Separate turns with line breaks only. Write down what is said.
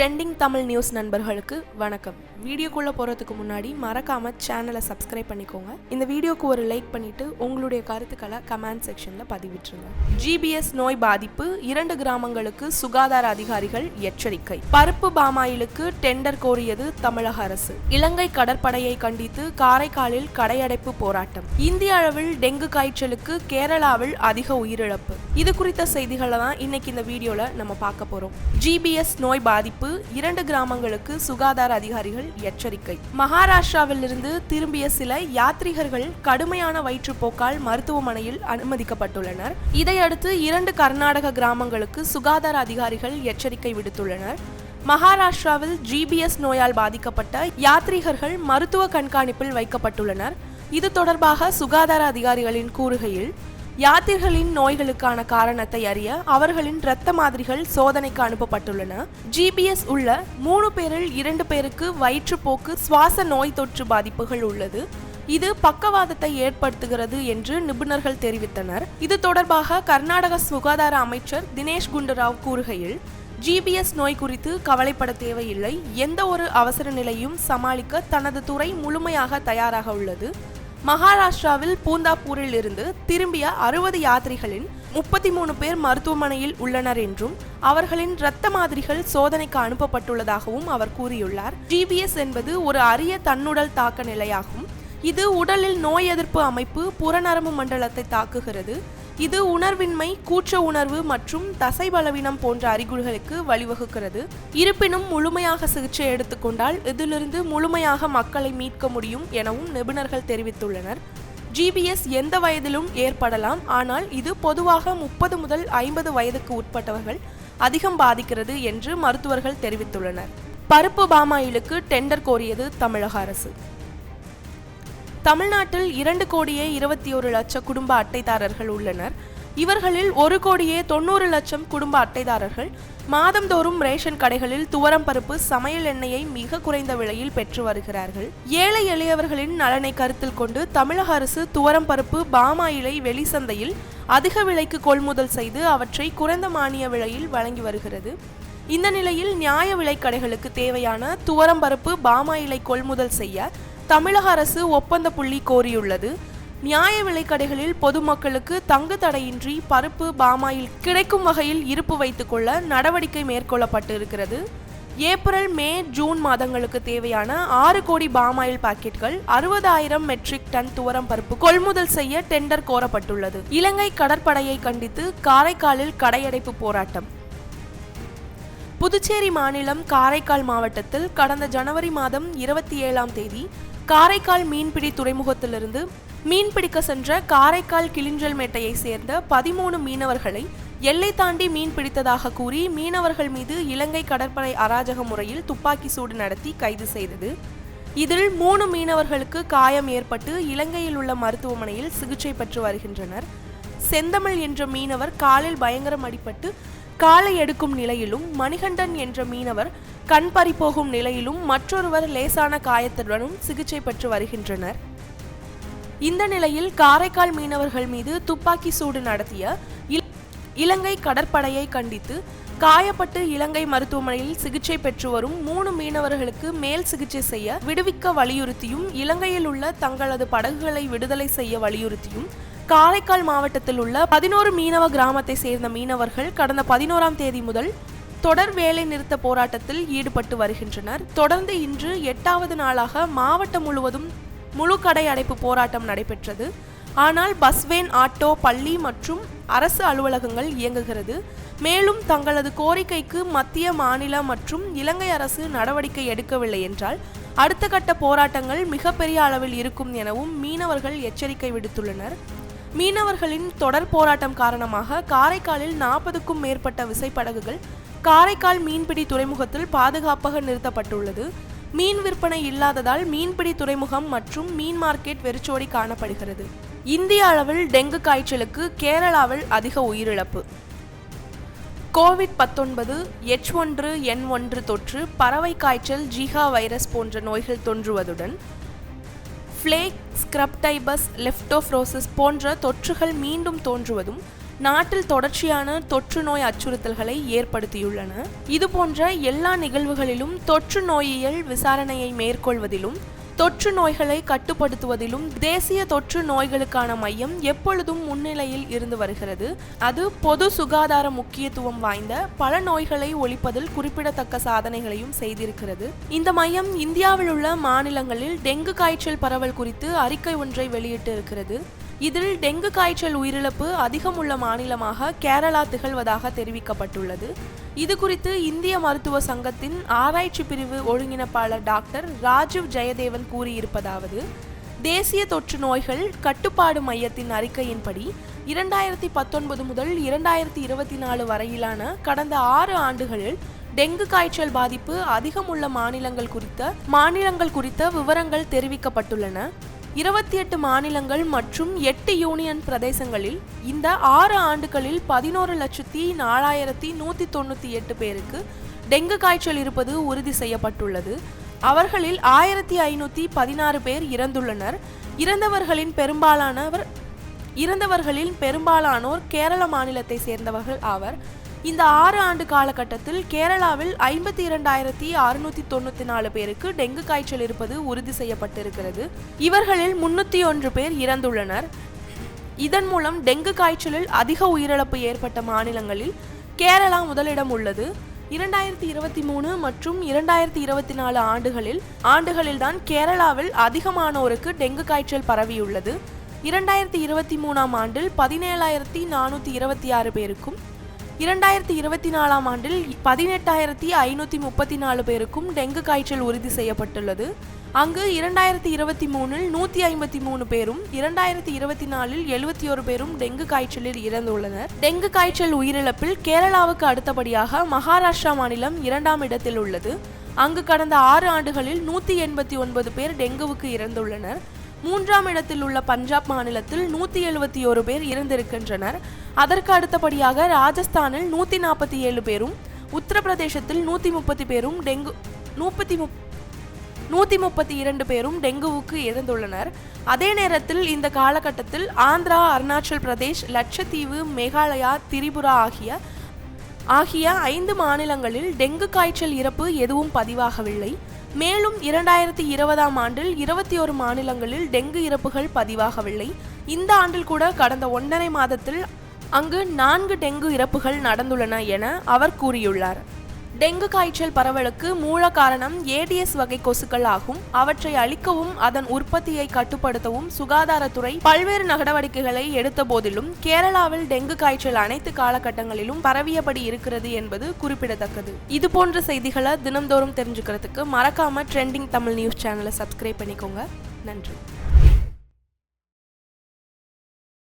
Trending Tamil news நண்பர்களுக்கு வணக்கம். வீடியோக்குள்ளே போகிறதுக்கு முன்னாடி மறக்காமல் சேனலை சப்ஸ்கிரைப் பண்ணிக்கோங்க. இந்த வீடியோக்கு ஒரு லைக் பண்ணிவிட்டு உங்களுடைய கருத்துக்களை கமெண்ட் செக்ஷனில் பதிவிட்டுருங்க. ஜிபிஎஸ் நோய் பாதிப்பு இரண்டு கிராமங்களுக்கு சுகாதார அதிகாரிகள் எச்சரிக்கை. பருப்பு பாமாயிலுக்கு டெண்டர் கோரியது தமிழக அரசு. இலங்கை கடற்படையை கண்டித்து காரைக்காலில் கடையடைப்பு போராட்டம். இந்திய அளவில் டெங்கு காய்ச்சலுக்கு கேரளாவில் அதிக உயிரிழப்பு. இது குறித்த செய்திகளை தான் இன்னைக்கு இந்த வீடியோவில் நம்ம பார்க்க போகிறோம் ஜிபிஎஸ் நோய் பாதிப்பு இரண்டு கிராமங்களுக்கு சுகாதார அதிகாரிகள் எச்சரிக்கை. மகாராஷ்டிராவில் இருந்து திரும்பிய சில யாத்ரீகர்கள் கடுமையான வயிற்றுப்போக்கால் மருத்துவமனையில் அனுமதிக்கப்பட்டுள்ளனர். இதையடுத்து இரண்டு கர்நாடக கிராமங்களுக்கு சுகாதார அதிகாரிகள் எச்சரிக்கை விடுத்துள்ளனர். மகாராஷ்டிராவில் ஜிபிஎஸ் நோயால் பாதிக்கப்பட்ட யாத்ரீகர்கள் மருத்துவ கண்காணிப்பில் வைக்கப்பட்டுள்ளனர். இது தொடர்பாக சுகாதார அதிகாரிகளின் கூறுகையில் யாத்திரிகளின் நோய்களுக்கான காரணத்தை அறிய அவர்களின் இரத்த மாதிரிகள் சோதனைக்கு அனுப்பப்பட்டுள்ளன. ஜிபிஎஸ் உள்ள மூணு பேரில் இரண்டு பேருக்கு வயிற்றுப்போக்கு சுவாச நோய் தொற்று பாதிப்புகள் உள்ளது. இது பக்கவாதத்தை ஏற்படுத்துகிறது என்று நிபுணர்கள் தெரிவித்தனர். இது தொடர்பாக கர்நாடக சுகாதார அமைச்சர் தினேஷ் குண்டுராவ் கூறுகையில் ஜிபிஎஸ் நோய் குறித்து கவலைப்பட தேவையில்லை. எந்த ஒரு அவசர நிலையும் சமாளிக்க தனது துறை முழுமையாக தயாராக உள்ளது. மகாராஷ்டிராவில் பூந்தாப்பூரில் இருந்து திரும்பிய அறுபது யாத்ரிகளின் முப்பத்தி மூணு பேர் மருத்துவமனையில் உள்ளனர் என்றும் அவர்களின் இரத்த மாதிரிகள் சோதனைக்கு அனுப்பப்பட்டுள்ளதாகவும் அவர் கூறியுள்ளார். ஜிபிஎஸ் என்பது ஒரு அரிய தன்னுடல் தாக்க நிலையாகும். இது உடலில் நோய் எதிர்ப்பு அமைப்பு புறநரம்பு மண்டலத்தை தாக்குகிறது. இது உணர்வின்மை கூச்ச உணர்வு மற்றும் தசை பலவீனம் போன்ற அறிகுறிகளுக்கு வழிவகுக்கிறது. இருப்பினும் முழுமையாக சிகிச்சை எடுத்துக்கொண்டால் இதிலிருந்து முழுமையாக மக்களை மீட்க முடியும் எனவும் நிபுணர்கள் தெரிவித்துள்ளனர். ஜிபிஎஸ் எந்த வயதிலும் ஏற்படலாம். ஆனால் இது பொதுவாக முப்பது முதல் ஐம்பது வயதுக்கு உட்பட்டவர்கள் அதிகம் பாதிக்கிறது என்று மருத்துவர்கள் தெரிவித்துள்ளனர். பருப்பு பாமாயிலுக்கு டெண்டர் கோரியது தமிழக அரசு. தமிழ்நாட்டில் இரண்டு கோடியே இருபத்தி ஒரு லட்சம் குடும்ப அட்டைதாரர்கள் உள்ளனர். இவர்களில் ஒரு கோடியே தொண்ணூறு லட்சம் குடும்ப அட்டைதாரர்கள். மாதந்தோறும் ரேஷன் கடைகளில் துவரம் பருப்பு சமையல் எண்ணெயை மிக குறைந்த விலையில் பெற்று வருகிறார்கள். ஏழை எளியவர்களின் நலனை கருத்தில் கொண்டு தமிழக அரசு துவரம் பருப்பு பாமாயிலை வெளிசந்தையில் அதிக விலைக்கு கொள்முதல் செய்து அவற்றை குறைந்த மானிய விலையில் வழங்கி வருகிறது. இந்த நிலையில் நியாய விலைக்கடைகளுக்கு தேவையான துவரம் பருப்பு பாமாயிலை கொள்முதல் செய்ய தமிழக அரசு ஒப்பந்த புள்ளி கோரியுள்ளது. நியாய விலைக்கடைகளில் பொதுமக்களுக்கு தங்கு தடையின்றி பருப்பு பாமாயில் கிடைக்கும் வகையில் இருப்பு வைத்துக்கொள்ள நடவடிக்கை மேற்கொள்ளப்பட்டு இருக்கிறது ஏப்ரல் மே ஜூன் மாதங்களுக்கு தேவையான ஆறு கோடி பாமாயில் பாக்கெட்கள் அறுபதாயிரம் மெட்ரிக் டன் துவரம் பருப்பு கொள்முதல் செய்ய டெண்டர் கோரப்பட்டுள்ளது. இலங்கை கடற்படையை கண்டித்து காரைக்காலில் கடையடைப்பு போராட்டம். புதுச்சேரி மாநிலம் காரைக்கால் மாவட்டத்தில் கடந்த ஜனவரி மாதம் இருபத்தி ஏழாம் தேதி காரைக்கால் மீன்பிடி துறைமுகத்திலிருந்து மீன்பிடிக்க சென்ற காரைக்கால் கிளிஞ்சல் மேட்டையை சேர்ந்த பதிமூணு மீனவர்களை எல்லை தாண்டி மீன் பிடித்ததாக கூறி மீனவர்கள் மீது இலங்கை கடற்படை அராஜக முறையில் துப்பாக்கி சூடு நடத்தி கைது செய்தது. இதில் மூணு மீனவர்களுக்கு காயம் ஏற்பட்டு இலங்கையில் உள்ள மருத்துவமனையில் சிகிச்சை பெற்று வருகின்றனர். செந்தமிழ் என்ற மீனவர் காலில் பயங்கரம் அடிபட்டு காலை எடுக்கும் நிலையிலும் மணிகண்டன் என்ற மீனவர் கண் பறிபோகும் நிலையிலும் மற்றொருவர் லேசான காயத்துடனும் சிகிச்சை பெற்று வருகின்றனர். இந்த நிலையில் காரைக்கால் மீனவர்கள் மீது துப்பாக்கி சூடு நடத்திய இலங்கை கடற்படையை கண்டித்து காயப்பட்டு இலங்கை மருத்துவமனையில் சிகிச்சை பெற்று வரும் மூணு மீனவர்களுக்கு மேல் சிகிச்சை செய்ய விடுவிக்க வலியுறுத்தியும் இலங்கையில் உள்ள தங்களது படகுகளை விடுதலை செய்ய வலியுறுத்தியும் காரைக்கால் மாவட்டத்தில் உள்ள பதினோரு மீனவ கிராமத்தை சேர்ந்த மீனவர்கள் கடந்த பதினோராம் தேதி முதல் தொடர் வேலை நிறுத்த போராட்டத்தில் ஈடுபட்டு வருகின்றனர். தொடர்ந்து இன்று எட்டாவது நாளாக மாவட்டம் முழுவதும் முழு கடை அடைப்பு போராட்டம் நடைபெற்றது. ஆனால் பஸ்வேன் ஆட்டோ பள்ளி மற்றும் அரசு அலுவலகங்கள் இயங்குகிறது. மேலும் தங்களது கோரிக்கைக்கு மத்திய மாநில மற்றும் இலங்கை அரசு நடவடிக்கை எடுக்கவில்லை என்றால் அடுத்த கட்ட போராட்டங்கள் மிகப்பெரிய அளவில் இருக்கும் எனவும் மீனவர்கள் எச்சரிக்கை விடுத்துள்ளனர். மீனவர்களின் தொடர் போராட்டம் காரணமாக காரைக்காலில் நாற்பதுக்கும் மேற்பட்ட விசைப்படகுகள் காரைக்கால் மீன்பிடி துறைமுகத்தில் பாதுகாப்பாக நிறுத்தப்பட்டுள்ளது. மீன் விற்பனை இல்லாததால் மீன்பிடி துறைமுகம் மற்றும் மீன் மார்க்கெட் வெறிச்சோடி காணப்படுகிறது. இந்திய அளவில் டெங்கு காய்ச்சலுக்கு கேரளாவில் அதிக உயிரிழப்பு. கோவிட் பத்தொன்பது எச் ஒன்று என் ஒன்று தொற்று பறவை காய்ச்சல் ஜிகா வைரஸ் போன்ற நோய்கள் தோன்றுவதுடன் ஃப்ளேக் ஸ்க்ரப்டைபஸ் லெப்டோஃப்ரோசிஸ் போன்ற தொற்றுகள் மீண்டும் தோன்றுவதும் நாட்டில் தொடர்ச்சியான தொற்று நோய் அச்சுறுத்தல்களை ஏற்படுத்தியுள்ளன. இதுபோன்ற எல்லா நிகழ்வுகளிலும் தொற்று நோயியல் விசாரணையை மேற்கொள்வதிலும் தொற்று நோய்களை கட்டுப்படுத்துவதிலும் தேசிய தொற்று நோய்களுக்கான மையம் எப்பொழுதும் முன்னிலையில் இருந்து வருகிறது. அது பொது சுகாதார முக்கியத்துவம் வாய்ந்த பல நோய்களை ஒழிப்பதில் குறிப்பிடத்தக்க சாதனைகளையும் செய்திருக்கிறது. இந்த மையம் இந்தியாவில் உள்ள மாநிலங்களில் டெங்கு காய்ச்சல் பரவல் குறித்து அறிக்கை ஒன்றை வெளியிட்டு இருக்கிறது இதில் டெங்கு காய்ச்சல் உயிரிழப்பு அதிகம் உள்ள மாநிலமாக கேரளா திகழ்வதாக தெரிவிக்கப்பட்டுள்ளது. இது குறித்து இந்திய மருத்துவ சங்கத்தின் ஆராய்ச்சி பிரிவு ஒருங்கிணைப்பாளர் டாக்டர் ராஜீவ் ஜெயதேவன் கூறியிருப்பதாவது தேசிய தொற்று நோய்கள் கட்டுப்பாடு மையத்தின் அறிக்கையின்படி இரண்டாயிரத்தி பத்தொன்பது முதல் இரண்டாயிரத்தி இருபத்தி நாலு வரையிலான கடந்த ஆறு ஆண்டுகளில் டெங்கு காய்ச்சல் பாதிப்பு அதிகம் உள்ள மாநிலங்கள் குறித்த மாநிலங்கள் குறித்த விவரங்கள் தெரிவிக்கப்பட்டுள்ளன. இருபத்தி எட்டு மாநிலங்கள் மற்றும் எட்டு யூனியன் பிரதேசங்களில் இந்த ஆறு ஆண்டுகளில் பதினோரு லட்சத்தி நாலாயிரத்தி நூற்றி தொண்ணூற்றி எட்டு பேருக்கு டெங்கு காய்ச்சல் இருப்பது உறுதி செய்யப்பட்டுள்ளது. அவர்களில் ஆயிரத்தி ஐநூற்றி பதினாறு பேர் இறந்துள்ளனர். இறந்தவர்களின் பெரும்பாலானவர் இறந்தவர்களில் பெரும்பாலானோர் கேரள மாநிலத்தை சேர்ந்தவர்கள் ஆவர். இந்த ஆறு ஆண்டு காலகட்டத்தில் கேரளாவில் ஐம்பத்தி இரண்டாயிரத்தி அறுநூத்தி தொண்ணூத்தி நாலு பேருக்கு டெங்கு காய்ச்சல் இருப்பது உறுதி செய்யப்பட்டிருக்கிறது. இவர்களில் முன்னூத்தி ஒன்று பேர் இறந்துள்ளனர். இதன் மூலம் டெங்கு காய்ச்சலில் அதிக உயிரிழப்பு ஏற்பட்ட மாநிலங்களில் கேரளா முதலிடம் உள்ளது. இரண்டாயிரத்தி இருபத்தி மூணு மற்றும் இரண்டாயிரத்தி இருபத்தி நாலு ஆண்டுகளில் ஆண்டுகளில்தான் கேரளாவில் அதிகமானோருக்கு டெங்கு காய்ச்சல் பரவியுள்ளது. இரண்டாயிரத்தி இருபத்தி மூணாம் ஆண்டில் பதினேழாயிரத்தி நானூற்றி இருபத்தி ஆறு பேருக்கும் இரண்டாயிரத்தி இருபத்தி நாலாம் ஆண்டில் பதினெட்டாயிரத்தி ஐநூற்றி முப்பத்தி நாலு பேருக்கும் டெங்கு காய்ச்சல் உறுதி செய்யப்பட்டுள்ளது. அங்கு இரண்டாயிரத்தி இருபத்தி மூணில் நூற்றி ஐம்பத்தி மூணு பேரும் இரண்டாயிரத்தி இருபத்தி நாலில் எழுபத்தி ஒரு பேரும் டெங்கு காய்ச்சலில் இறந்துள்ளனர். டெங்கு காய்ச்சல் உயிரிழப்பில் கேரளாவுக்கு அடுத்தபடியாக மகாராஷ்டிரா மாநிலம் இரண்டாம் இடத்தில் உள்ளது. அங்கு கடந்த ஆறு ஆண்டுகளில் நூற்றி எண்பத்தி ஒன்பது பேர் டெங்குவுக்கு இறந்துள்ளனர். மூன்றாம் இடத்தில் உள்ள பஞ்சாப் மாநிலத்தில் நூற்றி எழுபத்தி ஒரு பேர் இறந்திருக்கின்றனர். அதற்கு அடுத்தபடியாக ராஜஸ்தானில் நூற்றி நாற்பத்தி ஏழு பேரும் உத்தரப்பிரதேசத்தில் நூற்றி முப்பத்தி பேரும் டெங்கு முப்பத்தி முப் நூற்றி முப்பத்தி இரண்டு பேரும் டெங்குவுக்கு இறந்துள்ளனர். அதே நேரத்தில் இந்த காலகட்டத்தில் ஆந்திரா அருணாச்சல் பிரதேஷ் லட்சத்தீவு மேகாலயா திரிபுரா ஆகிய ஆகிய ஐந்து மாநிலங்களில் டெங்கு காய்ச்சல் இறப்பு எதுவும் பதிவாகவில்லை. மேலும் இரண்டாயிரத்தி இருபதாம் ஆண்டில் இருபத்தி ஒரு மாநிலங்களில் டெங்கு இறப்புகள் பதிவாகவில்லை. இந்த ஆண்டில் கூட கடந்த ஒன்றரை மாதத்தில் அங்கு நான்கு டெங்கு இறப்புகள் நடந்துள்ளன என அவர் கூறியுள்ளார். டெங்கு காய்ச்சல் பரவலுக்கு மூல காரணம் ஏடிஎஸ் வகை கொசுக்கள் ஆகும். அவற்றை அழிக்கவும் அதன் உற்பத்தியை கட்டுப்படுத்தவும் சுகாதாரத்துறை பல்வேறு நடவடிக்கைகளை எடுத்த போதிலும் கேரளாவில் டெங்கு காய்ச்சல் அனைத்து காலகட்டங்களிலும் பரவியபடி இருக்கிறது என்பது குறிப்பிடத்தக்கது. இது போன்ற செய்திகளை தினம்தோறும் தெரிஞ்சுக்கிறதுக்கு மறக்காம ட்ரெண்டிங் தமிழ் நியூஸ் சேனலை சப்ஸ்கிரைப் பண்ணிக்கோங்க. நன்றி.